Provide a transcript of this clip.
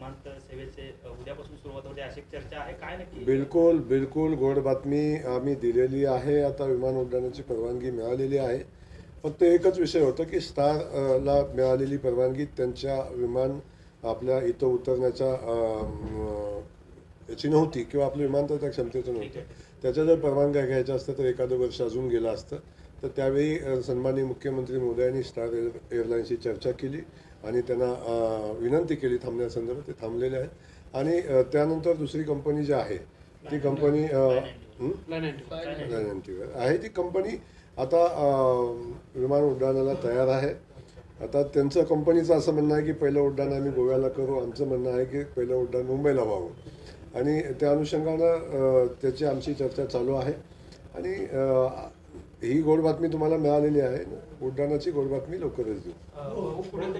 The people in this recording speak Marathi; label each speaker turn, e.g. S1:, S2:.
S1: सेवेचे अ, उद्यापासून सुरुवात होते अशी एक चर्चा आहे. काय नक्की?
S2: बिलकुल बिलकुल गोड बातमी आम्ही दिलेली आहे. आता विमान उड्डाणाची परवानगी मिळालेली आहे. फक्त एकच विषय होता की स्टार अ, ला मिळालेली परवानगी त्यांच्या विमान आपल्या इथं उतरण्याच्या याची नव्हती किंवा आपलं विमान तर त्या क्षमतेचं नव्हतं त्याच्या जर परवानग्या घ्यायच्या असतं तर एखादं वर्ष अजून गेलं असतं. तर त्यावेळी सन्माननीय मुख्यमंत्री मोदयांनी स्टार एअर एअरलाईन्सशी चर्चा केली आणि त्यांना विनंती केली थांबण्यासंदर्भात ते थांबलेले आहेत. आणि त्यानंतर दुसरी कंपनी जी आहे ती कंपनी आहे ती कंपनी आता विमान उड्डाणाला तयार आहे. आता त्यांचं कंपनीचं असं म्हणणं आहे की पहिलं उड्डाण आम्ही गोव्याला करू. आमचं म्हणणं आहे की पहिलं उड्डाण मुंबईला व्हावं. आणि त्या अनुषंगानं त्याची आमची चर्चा चालू आहे. आणि ही गोड बातमी तुम्हाला मिळालेली आहे उड्डाणाची गोड बातमी लवकरच देऊ.